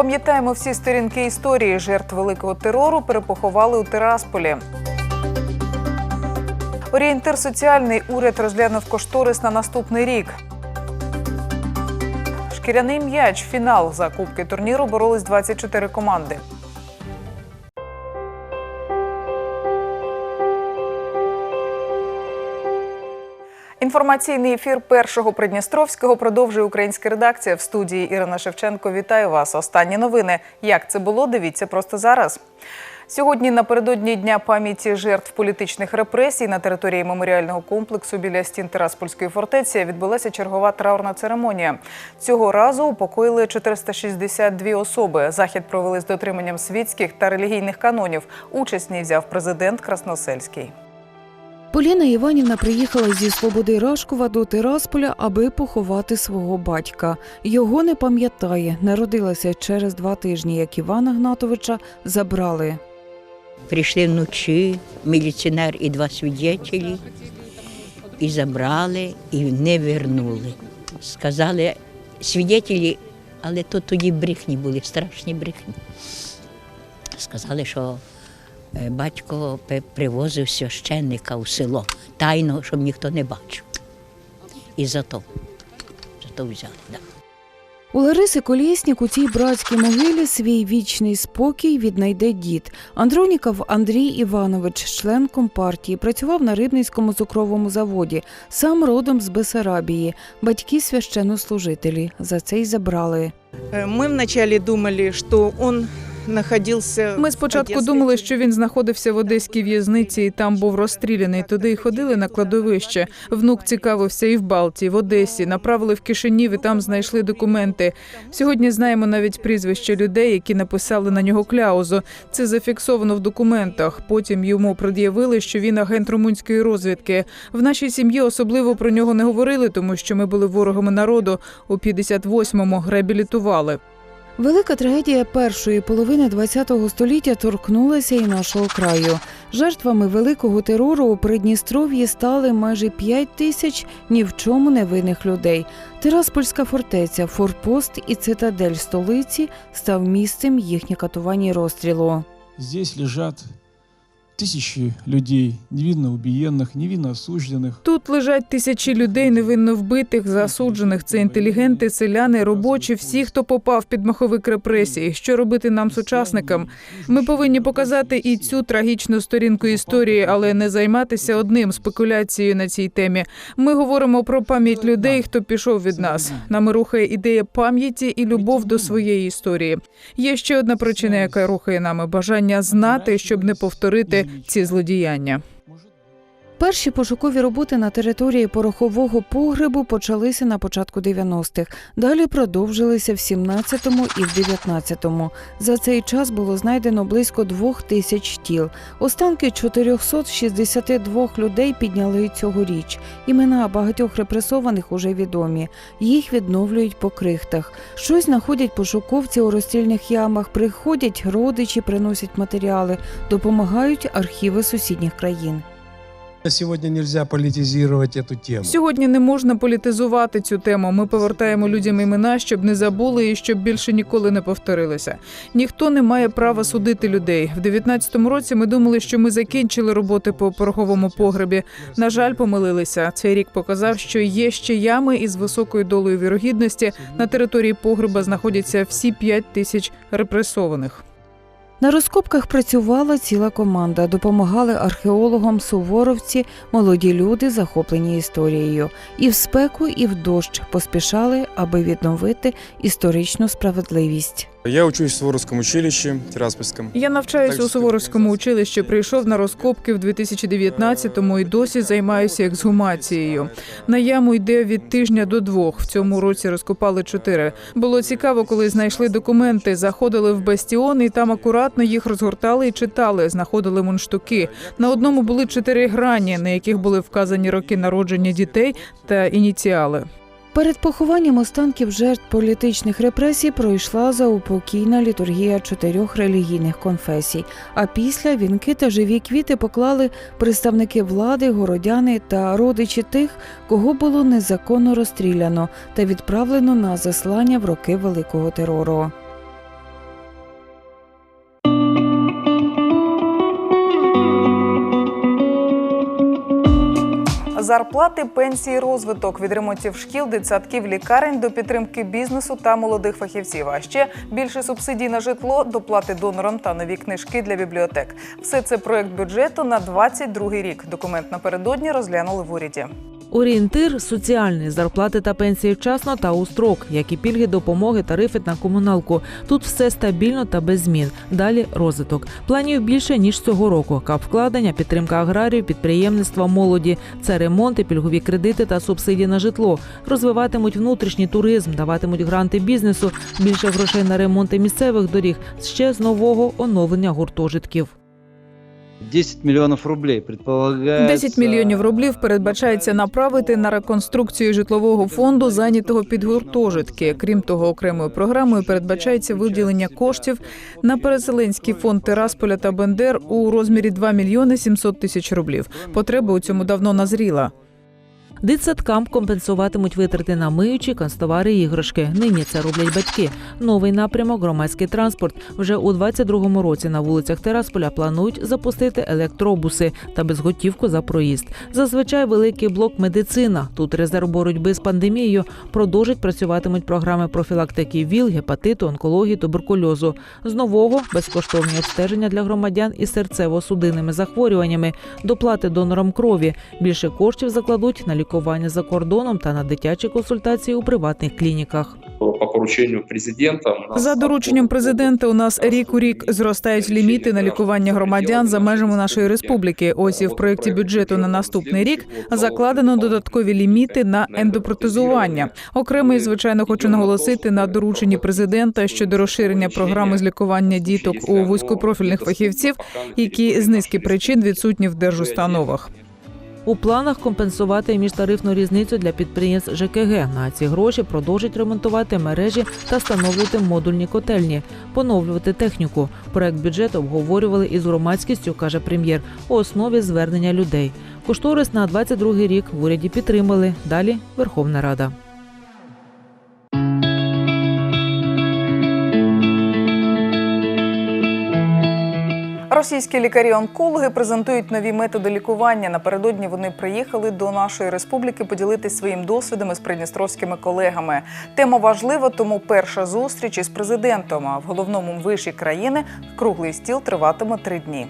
Пам'ятаємо всі сторінки історії жертв великого терору перепоховали у Тирасполі. Орієнтир соціальний уряд розглянув кошторис на наступний рік. Шкіряний м'яч, фінал за кубки турніру боролись 24 команди. Інформаційний ефір першого Придністровського продовжує українська редакція в студії Ірина Шевченко. Вітаю вас. Останні новини. Як це було? Дивіться просто зараз. Сьогодні напередодні дня пам'яті жертв політичних репресій на території меморіального комплексу біля стін Тираспольської фортеці відбулася чергова траурна церемонія. Цього разу упокоїли 462 особи. Захід провели з дотриманням світських та релігійних канонів. Участь ній взяв президент Красносельський. Поліна Іванівна приїхала зі Слободи Рашкова до Тирасполя, аби поховати свого батька. Його не пам'ятає. Народилася через два тижні, як Івана Гнатовича забрали. Прийшли вночі, міліціонер і два свідетелі, і забрали, і не вернули. Сказали свідетелі, але то тоді брехні були, страшні брехні. Сказали, що батько привозив священника у село, тайно, щоб ніхто не бачив. І зато, зато взяли. Да. У Лариси Колєснік у цій братській могилі свій вічний спокій віднайде дід. Андроніков Андрій Іванович, член компартії, працював на рибницькому цукровому заводі, сам родом з Бесарабії. Батьки священнослужителі. За це й забрали. Э, Мы вначале думали, что он находился. Ми спочатку думали, що він знаходився в одеській в'язниці і там був розстріляний. Туди й ходили на кладовище. Внук цікавився і в Балті, в Одесі. Направили в Кишинів і там знайшли документи. Сьогодні знаємо навіть прізвища людей, які написали на нього кляузу. Це зафіксовано в документах. Потім йому пред'явили, що він агент румунської розвідки. В нашій сім'ї особливо про нього не говорили, тому що ми були ворогами народу. У 58-му реабілітували. Велика трагедія першої половини ХХ століття торкнулася і нашого краю. Жертвами великого терору у Придністров'ї стали майже 5 тисяч ні в чому не винних людей. Тераспольська фортеця, форпост і цитадель столиці став місцем їхніх катувань і розстрілу. Здесь лежат тысячи людей, невинно убиенных, невинно осужденных. Тут лежать тисячі людей невинно вбитих, засуджених. Це інтелігенти, селяни, робочі, всі, хто попав під маховик репресій. Що робити нам, сучасникам? Ми повинні показати і цю трагічну сторінку історії, але не займатися одним спекуляцією на цій темі. Ми говоримо про пам'ять людей, хто пішов від нас. Нами рухає ідея пам'яті і любов до своєї історії. Є ще одна причина, яка рухає нами бажання знати, щоб не повторити ці злодіяння. Перші пошукові роботи на території порохового погребу почалися на початку 90-х. Далі продовжилися в 17-му і в 19-му. За цей час було знайдено близько двох тисяч тіл. Останки 462 людей підняли цьогоріч. Імена багатьох репресованих уже відомі. Їх відновлюють по крихтах. Щось знаходять пошуковці у розстрільних ямах, приходять родичі, приносять матеріали, допомагають архіви сусідніх країн. Сегодня нельзя политизировать эту тему. Сьогодні не можна політизувати цю тему. Ми повертаємо людям імена, щоб не забули і щоб більше ніколи не повторилося. Ніхто не має права судити людей. В 19-му році ми думали, що ми закінчили роботи по пороховому погребі. На жаль, помилилися. Цей рік показав, що є ще ями із високою долею вірогідності. На території погреба знаходяться всі 5 тисяч репресованих. На розкопках працювала ціла команда. Допомагали археологам суворовці, молоді люди, захоплені історією. І в спеку, і в дощ поспішали, аби відновити історичну справедливість. Я учусь в Суворовском училище Тираспольском. Я навчаюся у Суворовському училищі. Прийшов на розкопки в 2019-му і досі займаюся ексгумацією. На яму йде від тижня до двох. В цьому році розкопали чотири. Було цікаво, коли знайшли документи. Заходили в бастіон і там акуратно їх розгортали і читали. Знаходили мундштуки. На одному були чотири грані, на яких були вказані роки народження дітей та ініціали. Перед похованням останків жертв політичних репресій пройшла заупокійна літургія чотирьох релігійних конфесій. А після вінки та живі квіти поклали представники влади, городяни та родичі тих, кого було незаконно розстріляно та відправлено на заслання в роки великого терору. Зарплати, пенсії, розвиток від ремонтів шкіл, дитсадків, лікарень до підтримки бізнесу та молодих фахівців. А ще більше субсидій на житло, доплати донорам та нові книжки для бібліотек. Все це проект бюджету на 22 рік. Документ напередодні розглянули в уряді. Орієнтир соціальний зарплати та пенсії вчасно та у строк, як і пільги, допомоги, тарифи на комуналку. Тут все стабільно та без змін. Далі розвиток. Планів більше ніж цього року. Кап вкладення, підтримка аграрію, підприємництва, молоді. Це ремонти, пільгові кредити та субсидії на житло. Розвиватимуть внутрішній туризм, даватимуть гранти бізнесу, більше грошей на ремонти місцевих доріг. Ще з нового оновлення гуртожитків. 10 мільйонів рублей Предполагається... 10 мільйонів рублів передбачається направити на реконструкцію житлового фонду, зайнятого під гуртожитки. Крім того, окремою програмою передбачається виділення коштів на переселенський фонд Терасполя та Бендер у розмірі 2 мільйони 700 тисяч рублів. Потреба у цьому давно назріла. Дитсадкам компенсуватимуть витрати на миючі, канцтовари іграшки. Нині це роблять батьки. Новий напрямок громадський транспорт. Вже у 22-му році на вулицях Терасполя планують запустити електробуси та безготівку за проїзд. Зазвичай великий блок медицина. Тут резерв боротьби з пандемією. Продовжить працюватимуть програми профілактики ВІЛ, гепатиту, онкології, туберкульозу. З нового безкоштовні обстеження для громадян із серцево-судинними захворюваннями, доплати донорам крові. Більше коштів закладуть на лікування за кордоном та на дитячі консультації у приватних клініках. по поручению президента. За дорученням президента у нас рік у рік зростають ліміти на лікування громадян за межами нашої республіки. Ось і в проєкті бюджету на наступний рік закладено додаткові ліміти на ендопротезування. Окремо, і, звичайно, хочу наголосити на дорученні президента щодо розширення програми з лікування діток у вузькопрофільних фахівців, які з низки причин відсутні в держустановах. У планах компенсувати міжтарифну різницю для підприємств ЖКГ. На ці гроші продовжить ремонтувати мережі та встановлювати модульні котельні, поновлювати техніку. Проект бюджету обговорювали із громадськістю, каже прем'єр, у основі звернення людей. Кошторис на 22 рік в уряді підтримали. Далі Верховна Рада. Російські лікарі-онкологи презентують нові методи лікування. Напередодні вони приїхали до нашої республіки поділитися своїм досвідом із придністровськими колегами. Тема важлива, тому перша зустріч із президентом. А в головному виші країни круглий стіл триватиме три дні.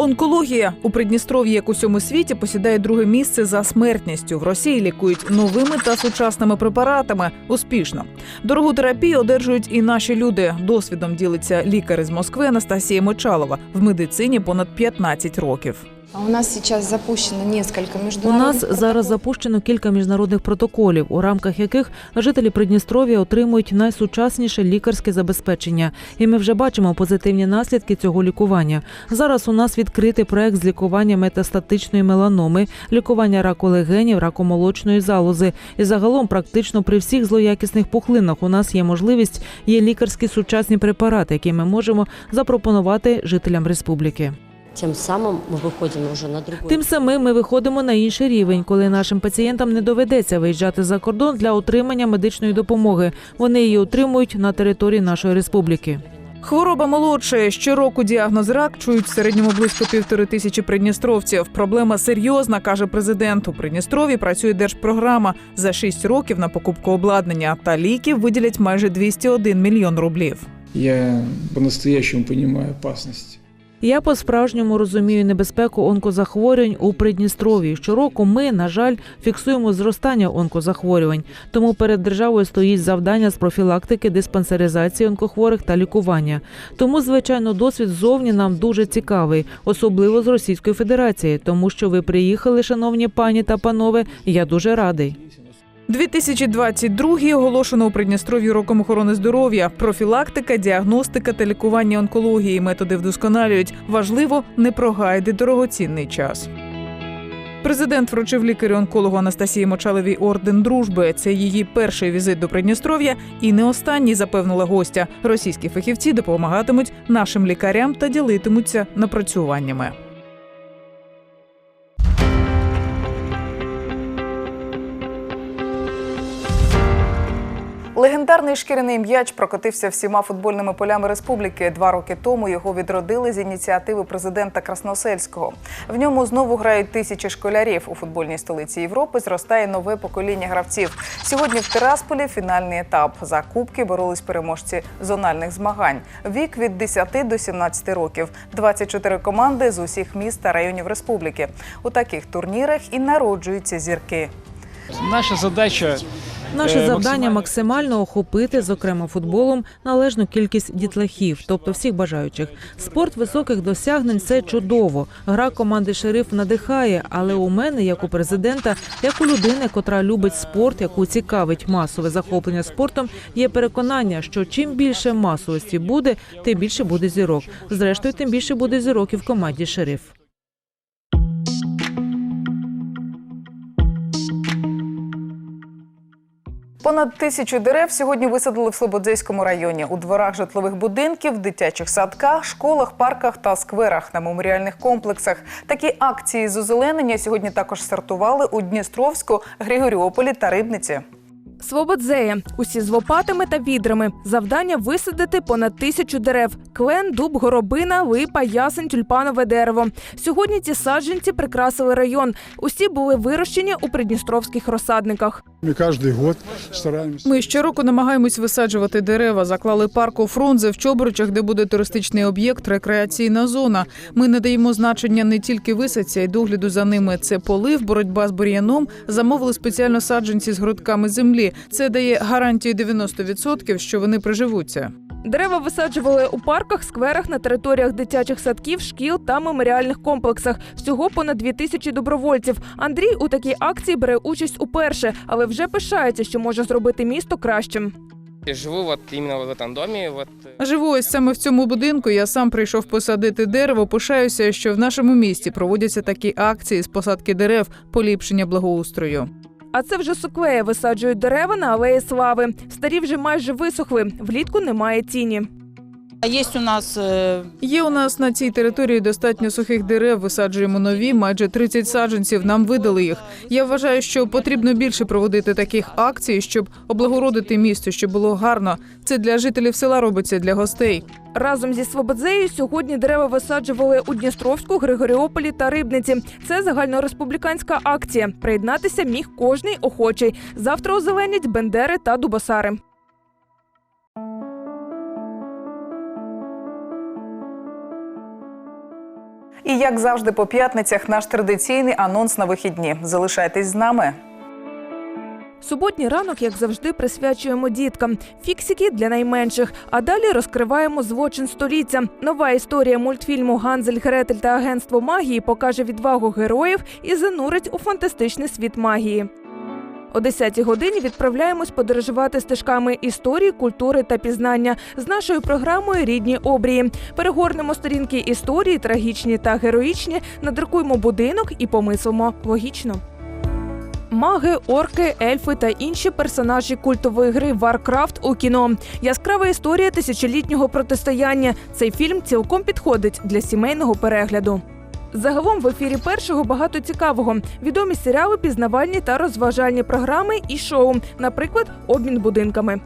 Онкологія у Придністров'ї, як у всьому світі, посідає друге місце за смертністю. В Росії лікують новими та сучасними препаратами успішно. Дорогу терапію одержують і наші люди. Досвідом ділиться лікар із Москви Анастасія Мочалова в медицині понад 15 років. У нас сейчас запущено несколько У нас зараз запущено кілька міжнародних протоколів, у рамках яких жителі Придністров'я отримують найсучасніше лікарське забезпечення, і ми вже бачимо позитивні наслідки цього лікування. Зараз у нас відкритий проект з лікування метастатичної меланоми, лікування раку легенів, раку молочної залози. І загалом, практично при всіх злоякісних пухлинах у нас є можливість, є лікарські сучасні препарати, які ми можемо запропонувати жителям республіки. Тем самым мы выходим уже на другой Тим самим ми виходимо на інший рівень, коли нашим пацієнтам не доведеться виїжджати за кордон для отримання медичної допомоги. Вони її отримують на території нашої республіки. Хвороба молодшає. Щороку діагноз рак чують в середньому близько півтори тисячі придністровців. Проблема серйозна, каже президент. У Придністрові працює держпрограма за шість років на покупку обладнання та ліків виділять майже 201 мільйон рублів. Я по-настоящему понимаю опасность. Я по-справжньому розумію небезпеку онкозахворювань у Придністров'ї. Щороку ми, на жаль, фіксуємо зростання онкозахворювань. Тому перед державою стоїть завдання з профілактики, диспансеризації онкохворих та лікування. Тому, звичайно, досвід ззовні нам дуже цікавий, особливо з Російської Федерації, тому що ви приїхали, шановні пані та панове. Я дуже радий. 2022 оголошено у Придністров'ї роком охорони здоров'я. Профілактика, діагностика та лікування онкології. Методи вдосконалюють. Важливо не прогаяти дорогоцінний час. Президент вручив лікарю-онкологу Анастасії Мочаловій орден дружби. Це її перший візит до Придністров'я і не останній, запевнила гостя. Російські фахівці допомагатимуть нашим лікарям та ділитимуться напрацюваннями. Легендарний шкіряний м'яч прокотився всіма футбольними полями республіки. Два роки тому його відродили з ініціативи президента Красносельського. В ньому знову грають тисячі школярів. У футбольній столиці Європи зростає нове покоління гравців. Сьогодні в Тирасполі фінальний етап. За кубки боролись переможці зональних змагань. Вік від 10 до 17 років. 24 команди з усіх міст та районів республіки. У таких турнірах і народжуються зірки. Наша задача Наше Е, завдання максимально- максимально охопити, зокрема футболом, належну кількість дітлахів, тобто всіх бажаючих. Спорт високих досягнень це чудово. Гра команди шериф надихає, але у мене, як у президента, як у людини, котра любить спорт, яку цікавить масове захоплення спортом, є переконання, що чим більше масовості буде, тим більше буде зірок. Зрештою, тим більше буде зірок і в команді шериф. Понад тисячу дерев сьогодні висадили в Слободзейському районі у дворах житлових будинків, дитячих садках, школах, парках та скверах на меморіальних комплексах. Такі акції з озеленення сьогодні також стартували у Дністровську, Григоріополі та Рибниці. Свободзея. Усі з лопатами та відрами. Завдання висадити понад тисячу дерев: клен, дуб, горобина, липа, ясень, тюльпанове дерево. Сьогодні ці саджанці прикрасили район. Усі були вирощені у придністровських розсадниках. Мы каждый год стараемся. Ми щороку намагаємось висаджувати дерева. Заклали парк у Фрунзе в Чобручах, де буде туристичний об'єкт, рекреаційна зона. Ми надаємо значення не тільки висадці, а й догляду за ними. Це полив, боротьба з бур'яном. Замовили спеціально саджанці з грудками землі. Це дає гарантію 90%, що вони приживуться. Дерева висаджували у парках, скверах, на територіях дитячих садків, шкіл та меморіальних комплексах. Всього понад дві тисячі добровольців. Андрій у такій акції бере участь уперше, але вже пишається, що може зробити місто кращим. Я живу вот именно в этом доме. Вот Живу ось саме в цьому будинку. Я сам прийшов посадити дерево. Пишаюся, що в нашому місті проводяться такі акції з посадки дерев, поліпшення благоустрою. А це вже суквея висаджують дерева на алеї слави. Старі вже майже висохли. Влітку немає тіні. Є у нас е, Є у нас на цій території достатньо сухих дерев. Висаджуємо нові, майже 30 саджанців. Нам видали їх. Я вважаю, що потрібно більше проводити таких акцій, щоб облагородити місто, щоб було гарно. Це для жителів села робиться для гостей. Разом зі Свободзею сьогодні дерева висаджували у Дністровську, Григоріополі та Рибниці. Це загальнореспубліканська акція. Приєднатися міг кожний охочий. Завтра озеленять Бендери та Дубасари. І як завжди по п'ятницях, наш традиційний анонс на вихідні. Залишайтесь з нами. Суботній ранок, як завжди, присвячуємо діткам. Фіксики для найменших. А далі розкриваємо злочин століття. Нова історія мультфільму Ганзель, Гретель та агентство магії покаже відвагу героїв і занурить у фантастичний світ магії. О 10-й годині відправляємось подорожувати стежками історії, культури та пізнання з нашою програмою Рідні обрії. Перегорнемо сторінки історії, трагічні та героїчні, надрукуємо будинок і помислимо логічно. Маги, орки, ельфи та інші персонажі культової гри Warcraft у кіно. Яскрава історія тисячолітнього протистояння. Цей фільм цілком підходить для сімейного перегляду. Загалом в ефірі першого багато цікавого. Відомі серіали, пізнавальні та розважальні програми і шоу, наприклад, обмін будинками.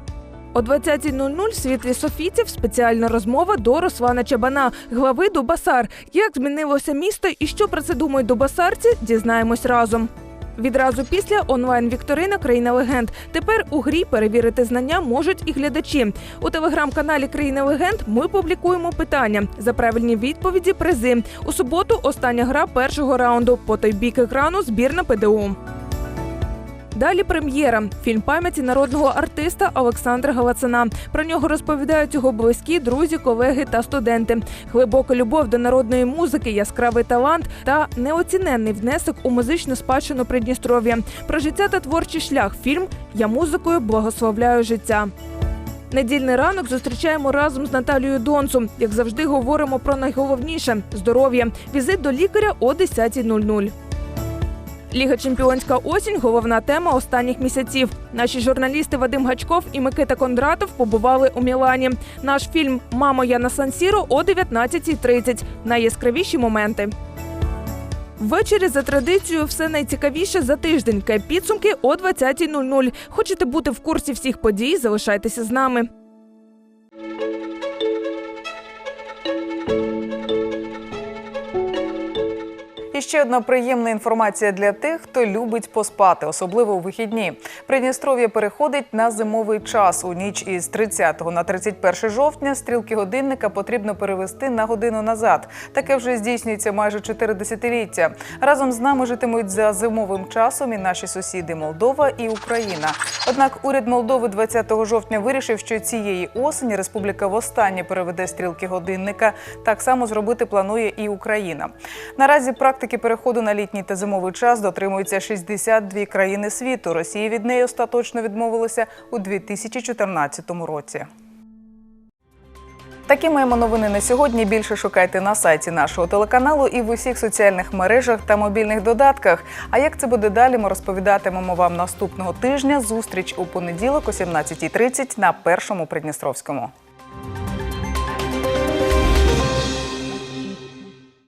О 20.00 в світлі Софійців спеціальна розмова до Руслана Чабана, глави Дубасар. Як змінилося місто і що про це думають дубасарці, дізнаємось разом. Відразу після онлайн Вікторина Країна легенд. Тепер у грі перевірити знання можуть і глядачі. У телеграм-каналі Країна легенд ми публікуємо питання за правильні відповіді. Призи у суботу. Остання гра першого раунду. По той бік екрану збірна ПДУ. Далі прем'єра. Фільм пам'яті народного артиста Олександра Галацина. Про нього розповідають його близькі, друзі, колеги та студенти. Глибока любов до народної музики, яскравий талант та неоціненний внесок у музичну спадщину Придністров'я. Про життя та творчий шлях. Фільм Я музикою благословляю життя. Недільний ранок зустрічаємо разом з Наталією Донцу. Як завжди, говоримо про найголовніше здоров'я. Візит до лікаря о 10.00. Ліга Чемпіонська осінь головна тема останніх місяців. Наші журналісти Вадим Гачков і Микита Кондратов побували у Мілані. Наш фільм Мамо, я на Сан-Сіро о 19.30. Найяскравіші моменти. Ввечері за традицією все найцікавіше за тиждень. Підсумки о 20.00. Хочете бути в курсі всіх подій? Залишайтеся з нами. Ще одна приємна інформація для тих, хто любить поспати, особливо у вихідні. Придністров'я переходить на зимовий час. У ніч із 30 на 31 жовтня стрілки годинника потрібно перевести на годину назад. Таке вже здійснюється майже чотири десятиліття. Разом з нами житимуть за зимовим часом і наші сусіди Молдова і Україна. Однак уряд Молдови 20 жовтня вирішив, що цієї осені республіка востаннє переведе стрілки годинника. Так само зробити планує і Україна. Наразі практики переходу на літній та зимовий час дотримуються 62 країни світу. Росія від неї остаточно відмовилася у 2014 році. Такі маємо новини на сьогодні. Більше шукайте на сайті нашого телеканалу і в усіх соціальних мережах та мобільних додатках. А як це буде далі, ми розповідатимемо вам наступного тижня. Зустріч у понеділок о 17.30 на першому Придністровському.